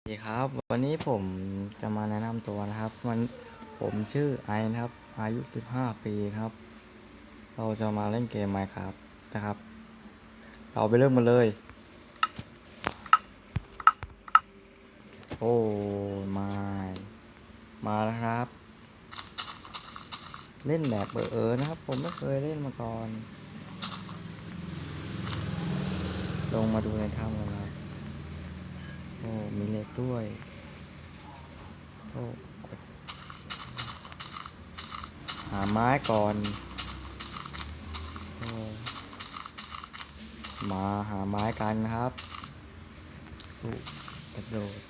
สวัสดีครับ วันนี้ผมจะมาแนะนำตัวนะครับวันผมชื่อไอนะครับ อายุ 15 ปีครับ เราจะมาเล่นเกม Minecraft นะครับ เราไปเริ่มกันเลย โอ้มามาแล้วครับ เล่นแบบเบอเออนะครับ ผมไม่เคยเล่นมาก่อน ลงมาดูในถ้ำกันครับ โอ้มีเล็กด้วยโอ้กดหาไม้ก่อนโอ้มาหาไม้กันนะครับโอ้กระโดด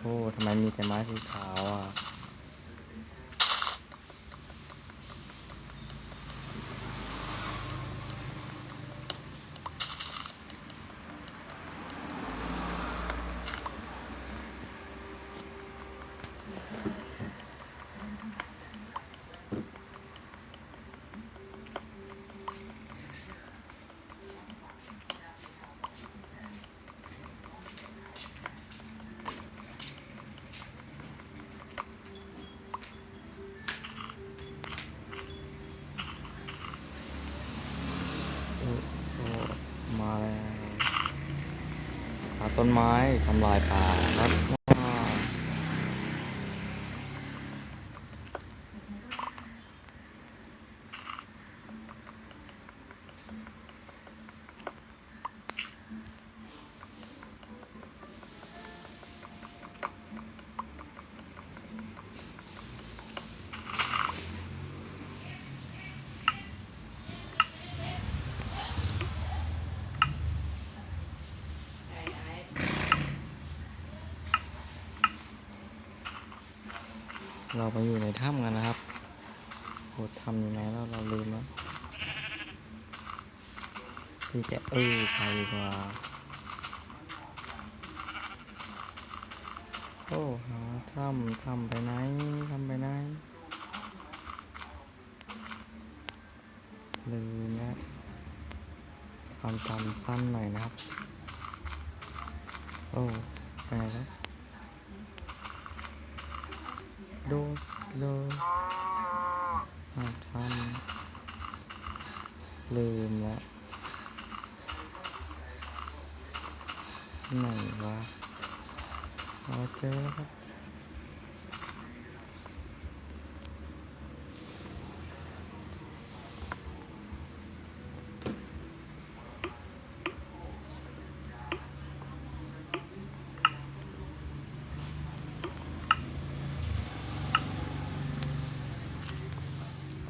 โอ้ทำไมมีแต่ไม้สีขาวอะ มาแล้วตัดต้นไม้ทำลายป่าครับว้าว เราไปอยู่ในถ้ำกันนะครับโหทำยังไงแล้วเราลืมแล้วพี่แกเออไปดีกว่าโอ้หาถ้ำถ้ำไปไหนทำไปไหนลืมนะความจำสั้นหน่อยนะครับ โอ้ไปไหนแล้วโด ดเลยหาทำลืมแล้วไหนวะเอาเจอแล้วครับ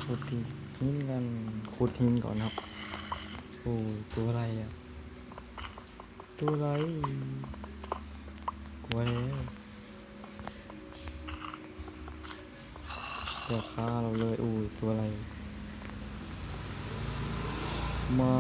ขุดหินหินกันขุดหินก่อนครับโอ้ตัวอะไรอะตัวอะไรกลัวแล้วจะฆ่าเราเลยโอ้ตัวอะไรมา